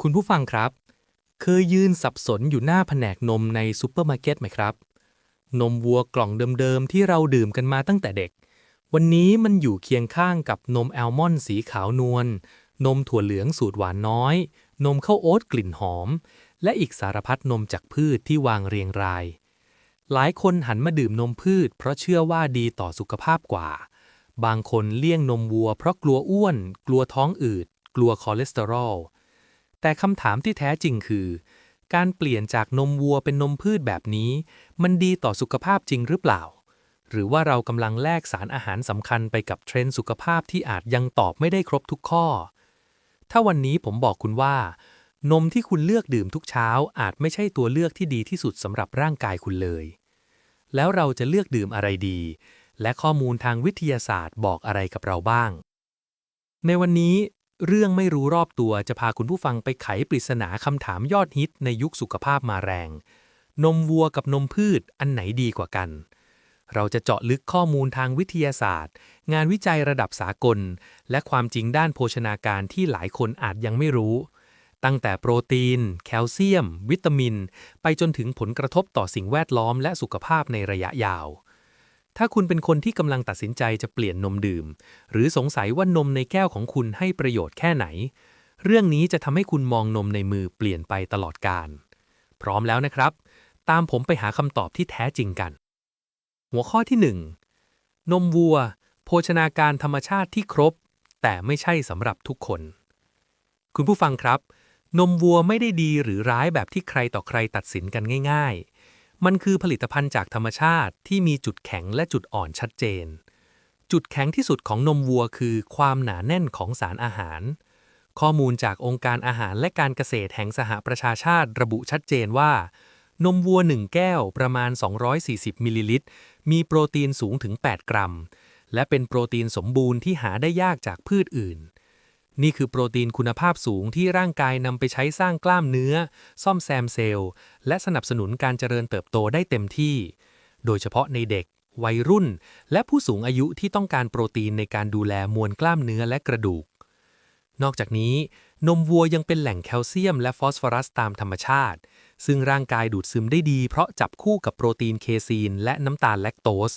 คุณผู้ฟังครับ เคยยืนสับสนอยู่หน้าแผนกนมในซูเปอร์มาร์เก็ตไหมครับ นมวัวกล่องเดิมๆ ที่เราดื่มกันมาตั้งแต่เด็ก วันนี้มันอยู่เคียงข้างกับนมแอลมอนด์สีขาวนวล นมถั่วเหลืองสูตรหวานน้อย นมข้าวโอ๊ตกลิ่นหอม และอีกสารพัดนมจากพืชที่วางเรียงราย หลายคนหันมาดื่มนมพืช เพราะเชื่อว่าดีต่อสุขภาพกว่า บางคนเลี่ยงนมวัว เพราะกลัวอ้วน กลัวท้องอืด กลัวคอเลสเตอรอล แต่คำถามที่แท้จริงคือ การเปลี่ยนจากนมวัวเป็นนมพืชแบบนี้ มันดีต่อสุขภาพจริงหรือเปล่า หรือว่าเรากำลังแลกสารอาหารสำคัญไปกับเทรนด์สุขภาพที่อาจยังตอบไม่ได้ครบทุกข้อ ถ้าวันนี้ผมบอกคุณว่า นมที่คุณเลือกดื่มทุกเช้าอาจไม่ใช่ตัวเลือกที่ดีที่สุดสำหรับร่างกายคุณเลย แล้วเราจะเลือกดื่มอะไรดี และข้อมูลทางวิทยาศาสตร์บอกอะไรกับเราบ้างในวันนี้ เรื่องไม่รู้รอบตัวจะพาคุณผู้ฟังไปไขปริศนาคำถามยอดฮิตในยุคสุขภาพมาแรง นมวัวกับนมพืชอันไหนดีกว่ากัน เราจะเจาะลึกข้อมูลทางวิทยาศาสตร์ งานวิจัยระดับสากล และความจริงด้านโภชนาการที่หลายคนอาจยังไม่รู้ ตั้งแต่โปรตีน แคลเซียม วิตามิน ไปจนถึงผลกระทบต่อสิ่งแวดล้อมและสุขภาพในระยะยาว ถ้าคุณเป็นคนที่กำลังตัดสินใจจะเปลี่ยนนมดื่ม หรือสงสัยว่านมในแก้วของคุณให้ประโยชน์แค่ไหน เรื่องนี้จะทำให้คุณมองนมในมือเปลี่ยนไปตลอดกาลพร้อมแล้วนะครับ ตามผมไปหาคำตอบที่แท้จริงกัน หัวข้อที่ 1 นมวัว โภชนาการธรรมชาติที่ครบ แต่ไม่ใช่สำหรับทุกคน คุณผู้ฟังครับ นมวัวไม่ได้ดีหรือร้ายแบบที่ใครต่อใครตัดสินกันง่าย ๆ มันคือผลิตภัณฑ์จากธรรมชาติที่มีจุดแข็งและจุดอ่อนชัดเจน จุดแข็งที่สุดของนมวัวคือความหนาแน่นของสารอาหาร ข้อมูลจากองค์การอาหารและการเกษตรแห่งสหประชาชาติระบุชัดเจนว่า นมวัว 1 แก้วประมาณ 240 มิลลิลิตร มีโปรตีนสูงถึง 8 กรัม และเป็นโปรตีนสมบูรณ์ที่หาได้ยากจากพืชอื่น นี่คือโปรตีนคุณภาพสูงที่ร่างกายนำไปใช้สร้างกล้ามเนื้อ ซ่อมแซมเซลล์ และสนับสนุนการเจริญเติบโตได้เต็มที่ โดยเฉพาะในเด็ก วัยรุ่น และผู้สูงอายุที่ต้องการโปรตีนในการดูแลมวลกล้ามเนื้อและกระดูก นอกจากนี้ นมวัวยังเป็นแหล่งแคลเซียมและฟอสฟอรัสตามธรรมชาติ ซึ่งร่างกายดูดซึมได้ดี เพราะจับคู่กับโปรตีนเคซีน และน้ำตาลแลคโตส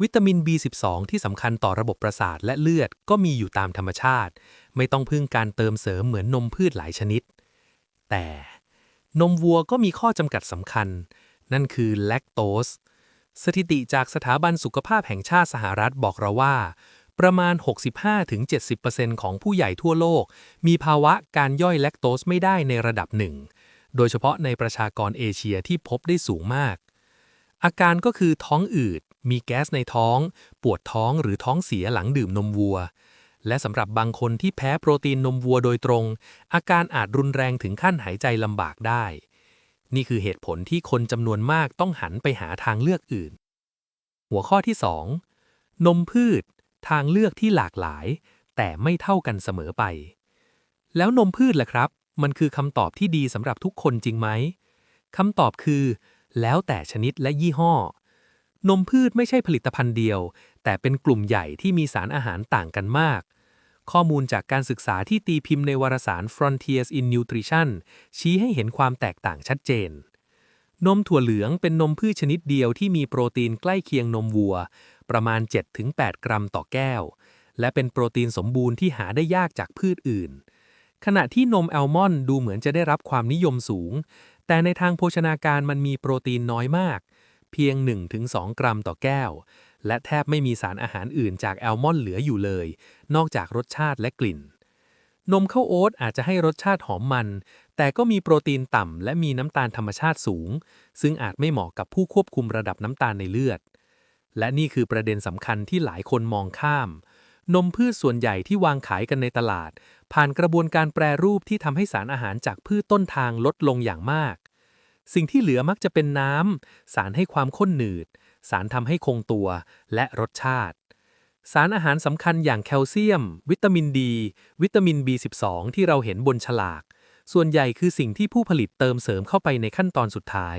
วิตามิน B12 ที่สำคัญต่อระบบประสาทและเลือดก็มีอยู่ตามธรรมชาติ ไม่ต้องพึ่งการเติมเสริมเหมือนนมพืชหลายชนิด แต่นมวัวก็มีข้อจำกัดสำคัญ นั่นคือแลคโตส สถิติจากสถาบันสุขภาพแห่งชาติสหรัฐบอกเราว่า ประมาณ 65-70%ของผู้ใหญ่ทั่วโลก มีภาวะการย่อยแลคโตสไม่ได้ในระดับหนึ่ง โดยเฉพาะในประชากรเอเชียที่พบได้สูงมาก อาการก็คือท้องอืด มีแก๊สในท้อง ปวดท้องหรือท้องเสียหลังดื่มนมวัว และสำหรับบางคนที่แพ้โปรตีนนมวัวโดยตรง อาการอาจรุนแรงถึงขั้นหายใจลำบากได้ นี่คือเหตุผลที่คนจำนวนมากต้องหันไปหาทางเลือกอื่น หัวข้อที่ 2 นมพืช ทางเลือกที่หลากหลาย แต่ไม่เท่ากันเสมอไป แล้วนมพืชล่ะครับ มันคือคำตอบที่ดีสำหรับทุกคนจริงไหมคำตอบคือ แล้วแต่ชนิดและยี่ห้อ นมพืชไม่ใช่ผลิตภัณฑ์เดียว แต่เป็นกลุ่มใหญ่ที่มีสารอาหารต่างกันมาก ข้อมูลจากการศึกษาที่ตีพิมพ์ในวารสาร Frontiers in Nutrition ชี้ให้เห็นความแตกต่างชัดเจน นมถั่วเหลืองเป็นนมพืชชนิดเดียวที่มีโปรตีนใกล้เคียงนมวัว ประมาณ 7-8 กรัมต่อแก้ว และเป็นโปรตีนสมบูรณ์ที่หาได้ยากจากพืชอื่น ขณะที่นมแอลมอนด์ดูเหมือนจะได้รับความนิยมสูง แต่ในทางโภชนาการมันมีโปรตีนน้อยมาก เพียง 1-2 กรัมต่อแก้ว และแทบไม่มีสารอาหารอื่นจากแอลมอนเหลืออยู่เลย นอกจากรสชาติและกลิ่น นมข้าวโอ๊ตอาจจะให้รสชาติหอมมัน แต่ก็มีโปรตีนต่ำและมีน้ำตาลธรรมชาติสูง ซึ่งอาจไม่เหมาะกับผู้ควบคุมระดับน้ำตาลในเลือด และนี่คือประเด็นสำคัญที่หลายคนมองข้าม นมพืชส่วนใหญ่ที่วางขายกันในตลาด ผ่านกระบวนการแปรรูปที่ทำให้สารอาหารจากพืชต้นทางลดลงอย่างมาก สิ่งที่เหลือมักจะเป็นน้ำสารให้ความข้นหนืด สารทำให้คงตัวและรสชาติ สารอาหารสำคัญอย่างแคลเซียม วิตามินดี วิตามิน B12 ที่เราเห็นบนฉลาก ส่วนใหญ่คือสิ่งที่ผู้ผลิตเติมเสริมเข้าไปในขั้นตอนสุดท้าย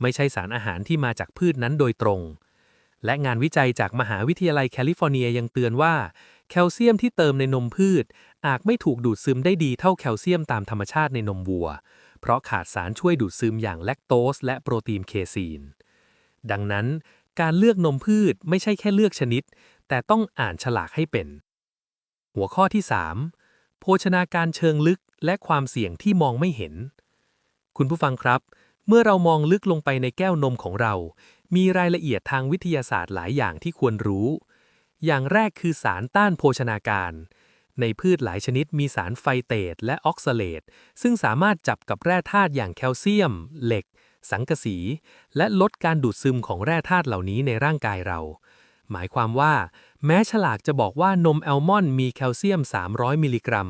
ไม่ใช่สารอาหารที่มาจากพืชนั้นโดยตรง และงานวิจัยจากมหาวิทยาลัยแคลิฟอร์เนียยังเตือนว่า แคลเซียมที่เติมในนมพืช อาจไม่ถูกดูดซึมได้ดีเท่าแคลเซียมตามธรรมชาติในนมวัวเพราะขาดสารช่วยดูดซึมอย่างแลคโตสและโปรตีนเคซีน ดังนั้น การเลือกนมพืชไม่ใช่แค่เลือกชนิด แต่ต้องอ่านฉลากให้เป็น หัวข้อที่ 3 โภชนาการเชิงลึกและความเสี่ยงที่มองไม่เห็น คุณผู้ฟังครับ เมื่อเรามองลึกลงไปในแก้วนมของเรา มีรายละเอียดทางวิทยาศาสตร์หลายอย่างที่ควรรู้ อย่างแรกคือสารต้านโภชนาการ ในพืชหลายชนิดมีสารไฟเตตและออกซาเลตซึ่งสามารถจับกับแร่ธาตุอย่างแคลเซียม เหล็ก สังกะสี และลดการดูดซึมของแร่ธาตุเหล่านี้ในร่างกายเรา หมายความว่า แม้ฉลากจะบอกว่านมแอลมอนด์มีแคลเซียม 300 มิลลิกรัม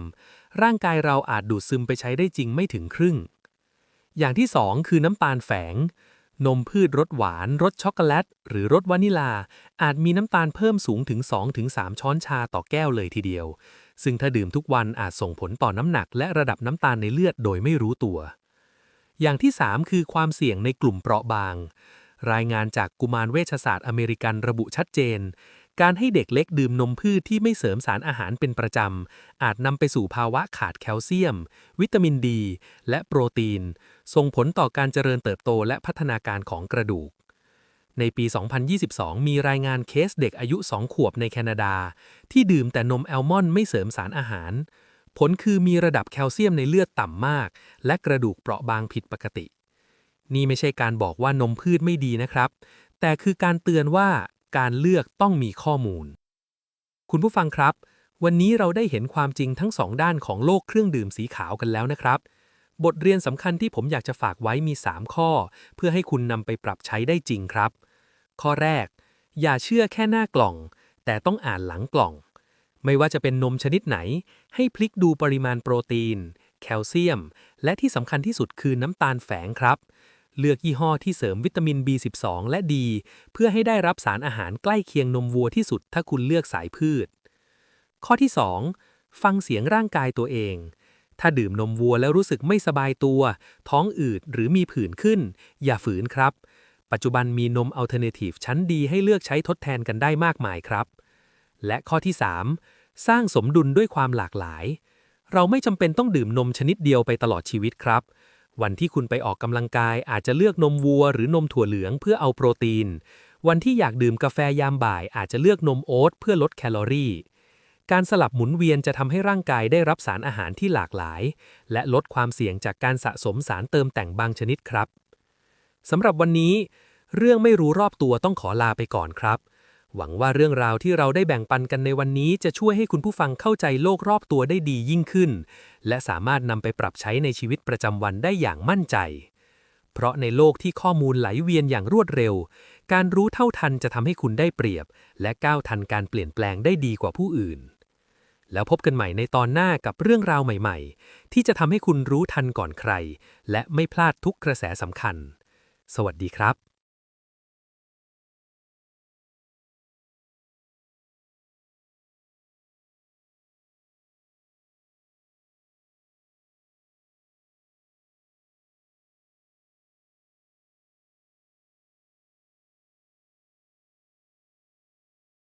ร่างกายเราอาจดูดซึมไปใช้ได้จริงไม่ถึงครึ่ง อย่างที่ 2 คือน้ำตาลแฝง นมพืชรสหวานรสช็อกโกแลต หรือรสวานิลา อาจมีน้ำตาลเพิ่มสูงถึง 2-3 ช้อนชาต่อแก้วเลยทีเดียวซึ่งถ้าดื่มทุกวันอาจส่งผลต่อน้ำหนักและระดับน้ำตาลในเลือดโดยไม่รู้ตัว อย่างที่ 3 คือความเสี่ยงในกลุ่มเปราะบาง รายงานจากกุมารเวชศาสตร์อเมริกันระบุชัดเจน การให้เด็กเล็กดื่มนมพืชที่ไม่เสริมสารอาหารเป็นประจำ อาจนำไปสู่ภาวะขาดแคลเซียม วิตามินดี และโปรตีน ส่งผลต่อการเจริญเติบโตและพัฒนาการของกระดูกในปี 2022 มีรายงานเคสเด็กอายุ 2 ขวบในแคนาดา ที่ดื่มแต่นมแอลมอนด์ไม่เสริมสารอาหาร ผลคือมีระดับแคลเซียมในเลือดต่ำมาก และกระดูกเปราะบางผิดปกติ นี่ไม่ใช่การบอกว่านมพืชไม่ดีนะครับ แต่คือการเตือนว่าการเลือกต้องมีข้อมูล คุณผู้ฟังครับ วันนี้เราได้เห็นความจริงทั้งสองด้านของโลกเครื่องดื่มสีขาวกันแล้วนะครับ บทเรียนสำคัญที่ผมอยากจะฝากไว้มี 3 ข้อ เพื่อให้คุณนำไปปรับใช้ได้จริงครับ ข้อแรก อย่าเชื่อแค่หน้ากล่อง แต่ต้องอ่านหลังกล่อง ไม่ว่าจะเป็นนมชนิดไหน ให้พลิกดูปริมาณโปรตีน แคลเซียม และที่สำคัญที่สุดคือน้ำตาลแฝงครับ เลือกยี่ห้อที่เสริมวิตามิน B12 และ D เพื่อให้ได้รับสารอาหารใกล้เคียงนมวัวที่สุดถ้าคุณเลือกสายพืช ข้อที่ 2 ฟังเสียงร่างกายตัวเอง ถ้าดื่มนมวัวแล้วรู้สึกไม่สบายตัว ท้องอืดหรือมีผื่นขึ้น อย่าฝืนครับ ปัจจุบันมีนมอัลเทอร์เนทีฟชั้นดีให้เลือกใช้ทดแทนกันได้มากมายครับ และข้อที่ 3 สร้างสมดุลด้วยความหลากหลาย เราไม่จำเป็นต้องดื่มนมชนิดเดียวไปตลอดชีวิตครับ วันที่คุณไปออกกำลังกายอาจจะเลือกนมวัว หรือนมถั่วเหลืองเพื่อเอาโปรตีน วันที่อยากดื่มกาแฟยามบ่ายอาจจะเลือกนมโอ๊ตเพื่อลดแคลอรี่ การสลับหมุนเวียนจะทำให้ร่างกายได้รับสารอาหารที่หลากหลาย และลดความเสี่ยงจากการสะสมสารเติมแต่งบางชนิดครับสำหรับวันนี้ เรื่องไม่รู้รอบตัวต้องขอลาไปก่อนครับ หวังว่าเรื่องราวที่เราได้แบ่งปันกันในวันนี้จะช่วยให้คุณผู้ฟังเข้าใจโลกรอบตัวได้ดียิ่งขึ้น และสามารถนำไปปรับใช้ในชีวิตประจำวันได้อย่างมั่นใจ เพราะในโลกที่ข้อมูลไหลเวียนอย่างรวดเร็ว การรู้เท่าทันจะทำให้คุณได้เปรียบ และก้าวทันการเปลี่ยนแปลงได้ดีกว่าผู้อื่น แล้วพบกันใหม่ในตอนหน้ากับเรื่องราวใหม่ ๆ ที่จะทำให้คุณรู้ทันก่อนใคร และไม่พลาดทุกกระแสสำคัญ สวัสดีครับ